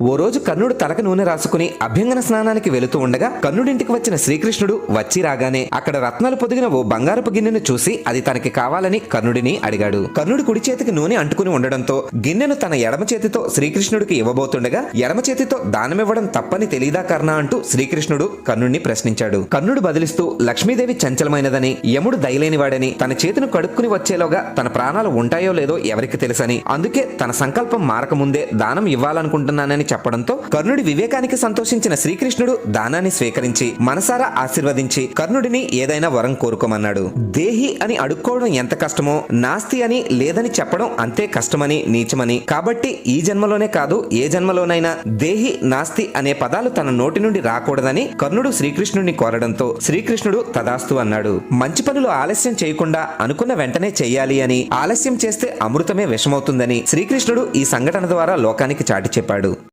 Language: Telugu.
ఓ రోజు కర్ణుడు తలకు నూనె రాసుకుని అభ్యంగన స్నానానికి వెళుతూ ఉండగా కర్ణుడింటికి వచ్చిన శ్రీకృష్ణుడు వచ్చి రాగానే అక్కడ రత్నాలు పొదిగిన ఓ బంగారపు గిన్నెను చూసి అది తనకి కావాలని కర్ణుడిని అడిగాడు. కర్ణుడు కుడి చేతికి నూనె అంటుకుని ఉండడంతో గిన్నెను తన ఎడమ చేతితో శ్రీకృష్ణుడికి ఇవ్వబోతుండగా ఎడమ చేతితో దానమివ్వడం తప్పని తెలీదా కర్ణ అంటూ శ్రీకృష్ణుడు కర్ణుడిని ప్రశ్నించాడు. కర్ణుడు బదిలిస్తూ లక్ష్మీదేవి చంచలమైనదని యముడు దయలేనివాడని తన చేతిని కడుక్కుని వచ్చేలోగా తన ప్రాణాలు ఉంటాయో లేదో ఎవరికి తెలుసని అందుకే తన సంకల్పం మారకముందే దానం ఇవ్వాలనుకుంటున్నానని చెప్పడంతో కర్ణుడి వివేకానికి సంతోషించిన శ్రీకృష్ణుడు దానాన్ని స్వీకరించి మనసారా ఆశీర్వదించి కర్ణుడిని ఏదైనా వరం కోరుకోమన్నాడు. దేహి అని అడుక్కోవడం ఎంత కష్టమో నాస్తి అని లేదని చెప్పడం అంతే కష్టమని నీచమని. కాబట్టి ఈ జన్మలోనే కాదు ఏ జన్మలోనైనా దేహి నాస్తి అనే పదాలు తన నోటి నుండి రాకూడదని కర్ణుడు శ్రీకృష్ణుడిని కోరడంతో శ్రీకృష్ణుడు తదాస్తు అన్నాడు. మంచి పనులు ఆలస్యం చేయకుండా అనుకున్న వెంటనే చెయ్యాలి అని ఆలస్యం చేస్తే అమృతమే విషమవుతుందని శ్రీకృష్ణుడు ఈ సంఘటన ద్వారా లోకానికి చాటి చెప్పాడు.